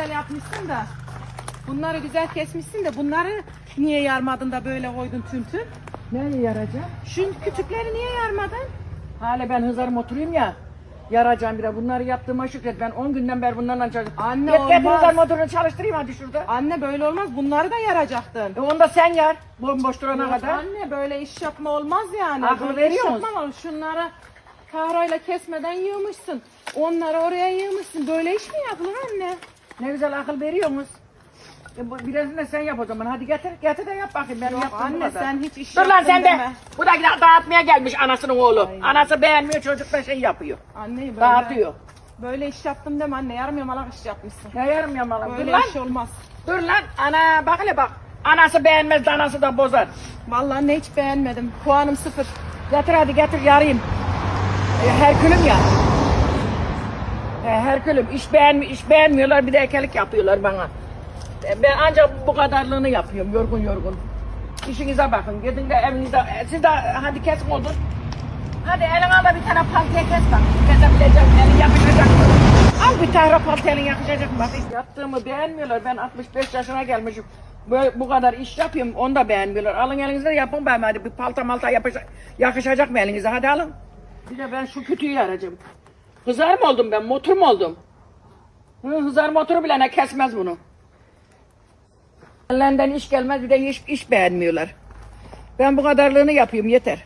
güzel yapmışsın da. Bunları güzel kesmişsin de bunları niye yarmadın da böyle koydun tüm tüm? Nereye yarayacak? Şu küçükleri niye yarmadın? Hala ben hızarım oturayım ya. Yarayacağım bir de bunları yaptığıma şükret. Ben 10 günden beri bunlarla çalışıyorum. Anne, getir olmaz. hızar motorunu çalıştırayım hadi şurada. Anne böyle olmaz. Bunları da yaracaktın. E onu da sen yar. Bomboş durana Yok kadar. Anne böyle iş yapma olmaz yani. Akıl Böyle veriyor iş musun? yapma olur. Şunları kahrayla kesmeden yığmışsın. Onları oraya yığmışsın. Böyle iş mi yapılır anne? Ne güzel akıl veriyorsunuz. E bu, birazını da sen yap o zaman. Hadi getir. Getir de yap bakayım. Ben Yok anne kadar. sen hiç iş Dur lan yaptın sen de. deme. Bu da dağıtmaya gelmiş anasının oğlu. Anası beğenmiyor çocuk da şey yapıyor. Anneyi böyle, Dağıtıyor. böyle iş yaptım deme anne. Yarım yamalak iş yapmışsın. Ne yarım yamalak. Dur Böyle lan. iş olmaz. Dur lan. Ana bak hele bak. Anası beğenmez anası da bozar. Vallahi anne hiç beğenmedim. Puanım sıfır. Getir hadi getir yarayım. E, Herkülüm ya. E, Herkülüm iş, beğenmi iş beğenmiyorlar bir de ekelik yapıyorlar bana. E, Ben ancak bu kadarlığını yapıyorum yorgun yorgun. İşinize bakın gidin de evinizde e, siz de hadi kesin odun. Hadi eline da bir tane paltiye kes bak. Kesebileceğim elin yakışacak? Al bir tane paltiye elin yakışacak mı? Bak yaptığımı beğenmiyorlar. Ben 65 yaşına gelmişim. Böyle, bu kadar iş yapıyorum onu da beğenmiyorlar. Alın elinize yapın ben hadi bir palta malta yapacak, yakışacak mı elinize hadi alın. Bir de ben şu kütüğü arayacağım. Hızar mı oldum ben motor mu oldum? Hı, hızar motoru bile ne kesmez bunu. Ellerinden iş gelmez bir de iş, iş beğenmiyorlar. Ben bu kadarlığını yapayım yeter.